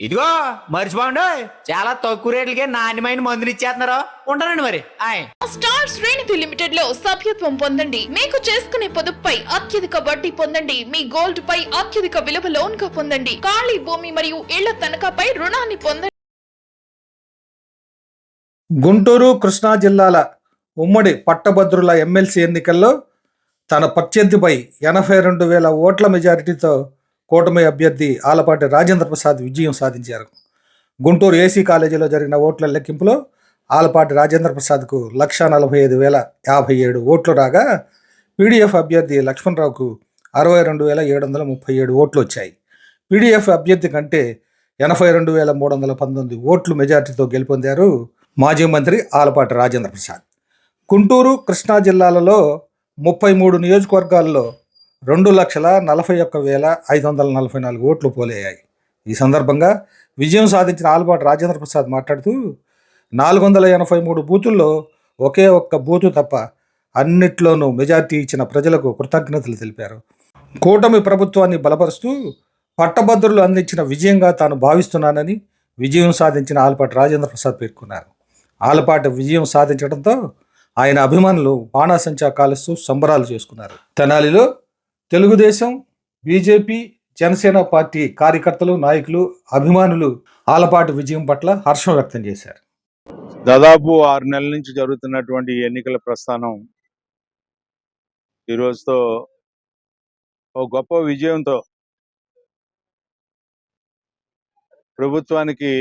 ఇదిగో మర్చిపోండి చాలా తక్కువ రేట్లకే నాణ్యమైన మందులు ఇచ్చేస్తున్నారు. ఉంటానండి మరి. ఆయ్. స్టార్ శ్రేణిధి లిమిటెడ్లో సభ్యత్వం పొందండి. మీకు చేసుకునే పొదుపుపై అత్యధిక వడ్డీ పొందండి. మీ గోల్డ్ పై అత్యధిక విలువ లోన్గా పొందండి. ఖాళీ భూమి మరియు ఇళ్ళ తనఖాపై రుణాన్ని పొందండి. గుంటూరు కృష్ణా జిల్లాల ఉమ్మడి పట్టభద్రుల ఎమ్మెల్సీ ఎన్నికల్లో తన ప్రత్యర్థిపై ఎనభై రెండు వేల ఓట్ల మెజారిటీతో కూటమి అభ్యర్థి ఆలపాటి రాజేంద్ర ప్రసాద్ విజయం సాధించారు. గుంటూరు ఏసీ కాలేజీలో జరిగిన ఓట్ల లెక్కింపులో ఆలపాటి రాజేంద్ర ప్రసాద్కు లక్ష నలభై ఐదు వేల యాభై ఏడు ఓట్లు రాగా పీడీఎఫ్ అభ్యర్థి లక్ష్మణరావుకు అరవై రెండు వేల ఏడు వందల ముప్పై ఏడు ఓట్లు వచ్చాయి. పీడీఎఫ్ అభ్యర్థి కంటే ఎనభై రెండు వేల మూడు వందల పంతొమ్మిది ఓట్లు మెజార్టీతో గెలుపొందారు మాజీ మంత్రి ఆలపాటి రాజేంద్ర ప్రసాద్. గుంటూరు కృష్ణా జిల్లాలలో ముప్పై మూడు నియోజకవర్గాల్లో రెండు లక్షల నలభై ఒక్క వేల ఐదు వందల నలభై నాలుగు ఓట్లు పోలయ్యాయి. ఈ సందర్భంగా విజయం సాధించిన ఆలపాటి రాజేంద్ర ప్రసాద్ మాట్లాడుతూ నాలుగు వందల ఎనభై మూడు బూతుల్లో ఒకే ఒక్క బూతు తప్ప అన్నిట్లోనూ మెజార్టీ ఇచ్చిన ప్రజలకు కృతజ్ఞతలు తెలిపారు. కూటమి ప్రభుత్వాన్ని బలపరుస్తూ పట్టభద్రులు అందించిన విజయంగా తాను భావిస్తున్నానని విజయం సాధించిన ఆలపాటి రాజేంద్ర ప్రసాద్ పేర్కొన్నారు. ఆలపాటి విజయం సాధించడంతో ఆయన అభిమానులు బాణాసంచా కాలుస్తూ సంబరాలు చేసుకున్నారు. తెనాలిలో తెలుగుదేశం బీజేపీ జనసేన పార్టీ కార్యకర్తలు నాయకులు అభిమానులు ఆలపాటి విజయం పట్ల హర్షం వ్యక్తం చేశారు. దాదాపు ఆరు నెలల నుంచి జరుగుతున్నటువంటి ఎన్నికల ప్రస్థానం ఈ రోజుతో గొప్ప విజయంతో ప్రభుత్వానికి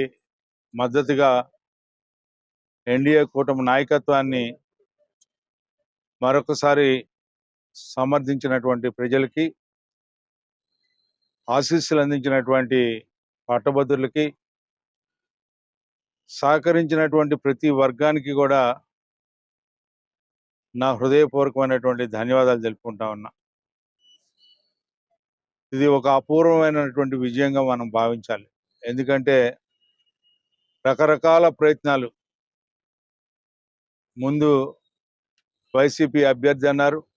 మద్దతుగా ఎన్డీఏ కూటమి నాయకత్వాన్ని మరొకసారి సమర్థించినటువంటి ప్రజలకి ఆశీస్సులు అందించినటువంటి పట్టభద్రులకి సహకరించినటువంటి ప్రతి వర్గానికి కూడా నా హృదయపూర్వకమైనటువంటి ధన్యవాదాలు తెలుపుకుంటా ఉన్నా. ఇది ఒక అపూర్వమైనటువంటి విజయంగా మనం భావించాలి. ఎందుకంటే రకరకాల ప్రయత్నాలు ముందు వైసీపీ అభ్యర్థి అన్నారు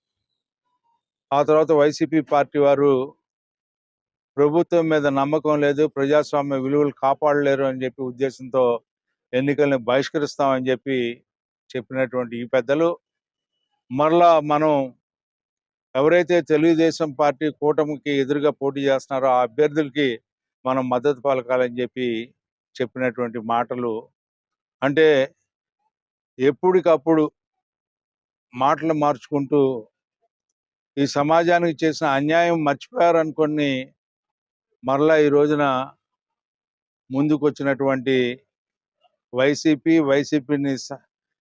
ఆ తర్వాత వైసీపీ పార్టీ వారు ప్రభుత్వం మీద నమ్మకం లేదు ప్రజాస్వామ్య విలువలు కాపాడలేరు అని చెప్పి ఉద్దేశంతో ఎన్నికల్ని బహిష్కరిస్తామని చెప్పి చెప్పినటువంటి ఈ పెద్దలు. మరలా మనం ఎవరైతే తెలుగుదేశం పార్టీ కూటమికి ఎదురుగా పోటీ చేస్తున్నారో ఆ అభ్యర్థులకి మనం మద్దతు పలకాలని చెప్పి చెప్పినటువంటి మాటలు. అంటే ఎప్పటికప్పుడు మాటలు మార్చుకుంటూ ఈ సమాజానికి చేసిన అన్యాయం మర్చిపోయారు అనుకొని మరలా ఈ రోజున ముందుకు వచ్చినటువంటి వైసీపీ వైసీపీని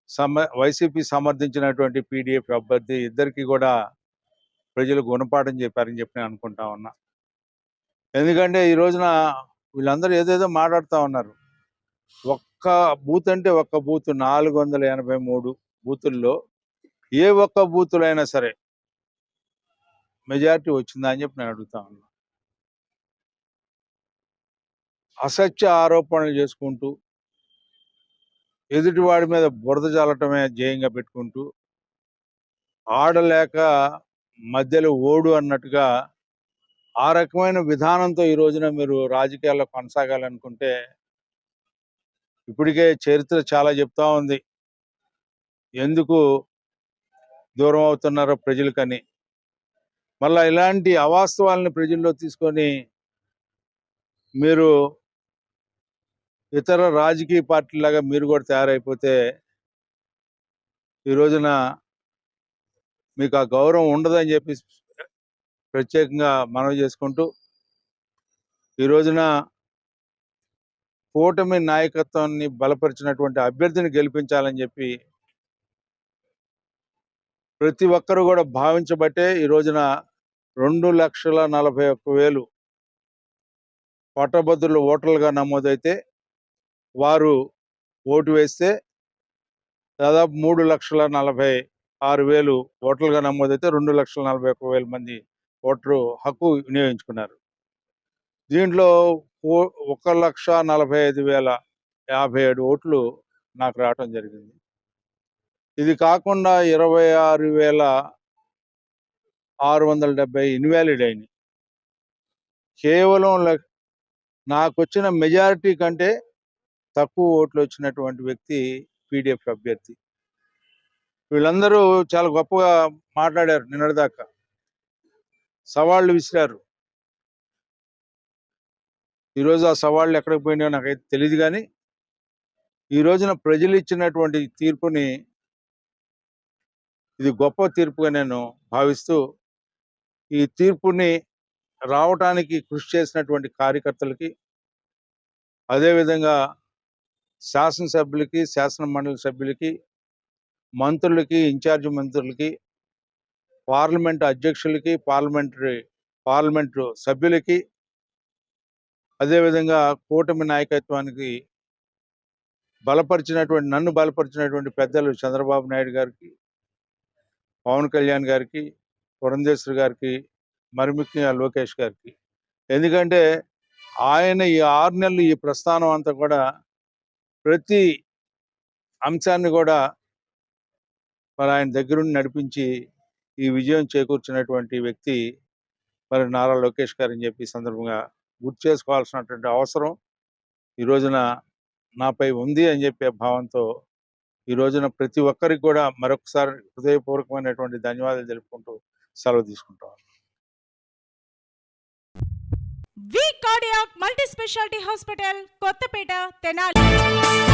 సమ వైసీపీ సమర్థించినటువంటి పీడిఎఫ్ అభ్యర్థి ఇద్దరికి కూడా ప్రజలు గుణపాఠం చెప్పారని చెప్పి నేను అనుకుంటా ఉన్నా. ఎందుకంటే ఈ రోజున వీళ్ళందరూ ఏదేదో మాట్లాడుతూ ఉన్నారు. ఒక్క బూత్ అంటే ఒక్క బూత్ నాలుగు వందల ఎనభై మూడు బూతుల్లో ఏ ఒక్క బూతులైనా సరే మెజారిటీ వచ్చిందా అని చెప్పి నేను అడుగుతా ఉన్నా. అసత్య ఆరోపణలు చేసుకుంటూ ఎదుటివాడి మీద బురద చల్లటమే జయంగా పెట్టుకుంటూ ఆడలేక మధ్యలో ఓడు అన్నట్టుగా ఆ రకమైన విధానంతో ఈ రోజున మీరు రాజకీయాల్లో కొనసాగాలనుకుంటే ఇప్పటికే చరిత్ర చాలా చెప్తా ఉంది. ఎందుకు దూరం అవుతున్నారో ప్రజలకని. మళ్ళా ఇలాంటి అవాస్తవాలని ప్రజల్లో తీసుకొని మీరు ఇతర రాజకీయ పార్టీలాగా మీరు కూడా తయారైపోతే ఈ రోజున మీకు ఆ గౌరవం ఉండదని చెప్పి ప్రత్యేకంగా మనవి చేసుకుంటూ ఈ రోజున కూటమి నాయకత్వాన్ని బలపరిచినటువంటి అభ్యర్థిని గెలిపించాలని చెప్పి ప్రతి ఒక్కరు కూడా భావించబట్టే ఈ రోజున రెండు లక్షల నలభై ఒక్క వేలు పట్టభద్రులు ఓటర్లుగా నమోదైతే వారు ఓటు వేస్తే దాదాపు మూడు లక్షల నలభై ఆరు వేలు ఓటర్లుగా నమోదైతే రెండు లక్షల నలభై ఒక్క వేల మంది ఓటరు హక్కు వినియోగించుకున్నారు. దీంట్లో ఓ- ఒక లక్ష నలభై ఐదు వేల యాభై ఏడు ఓట్లు నాకు రావటం జరిగింది. ఇది కాకుండా ఇరవై ఆరు వేల ఆరు వందల డెబ్బై ఇన్వాలిడ్ అయినాయి. కేవలం నాకు వచ్చిన మెజారిటీ కంటే తక్కువ ఓట్లు వచ్చినటువంటి వ్యక్తి పీడిఎఫ్ అభ్యర్థి. వీళ్ళందరూ చాలా గొప్పగా మాట్లాడారు నిన్నటిదాకా. సవాళ్ళు విసిరారు. ఈరోజు ఆ సవాళ్ళు ఎక్కడికి పోయినాయో నాకైతే తెలియదు కానీ ఈ రోజున ప్రజలు ఇచ్చినటువంటి తీర్పుని ఇది గొప్ప తీర్పుగా నేను భావిస్తూ ఈ తీర్పుని రావటానికి కృషి చేసినటువంటి కార్యకర్తలకి అదేవిధంగా శాసనసభ్యులకి శాసన మండలి సభ్యులకి మంత్రులకి ఇన్ఛార్జ్ మంత్రులకి పార్లమెంట్ అధ్యక్షులకి పార్లమెంటరీ పార్లమెంటు సభ్యులకి అదేవిధంగా కూటమి నాయకత్వానికి బలపరిచినటువంటి నన్ను బలపరిచినటువంటి పెద్దలు చంద్రబాబు నాయుడు గారికి పవన్ కళ్యాణ్ గారికి పురంధేశ్వరి గారికి మరి ముఖ్యంగా లోకేష్ గారికి. ఎందుకంటే ఆయన ఈ ఆరు నెలలు ఈ ప్రస్థానం అంతా కూడా ప్రతి అంశాన్ని కూడా మరి ఆయన దగ్గరుండి నడిపించి ఈ విజయం చేకూర్చినటువంటి వ్యక్తి మరి నారా లోకేష్ గారు అని చెప్పి సందర్భంగా గుర్తు చేసుకోవాల్సినటువంటి అవసరం ఈ రోజున నాపై ఉంది అని చెప్పే భావంతో ఈ రోజున ప్రతి ఒక్కరికి కూడా మరొకసారి హృదయపూర్వకమైనటువంటి ధన్యవాదాలు తెలుపుకుంటూ సెలవు తీసుకుంటాం. V cardiac multi speciality hospital Kothapeta Tenali.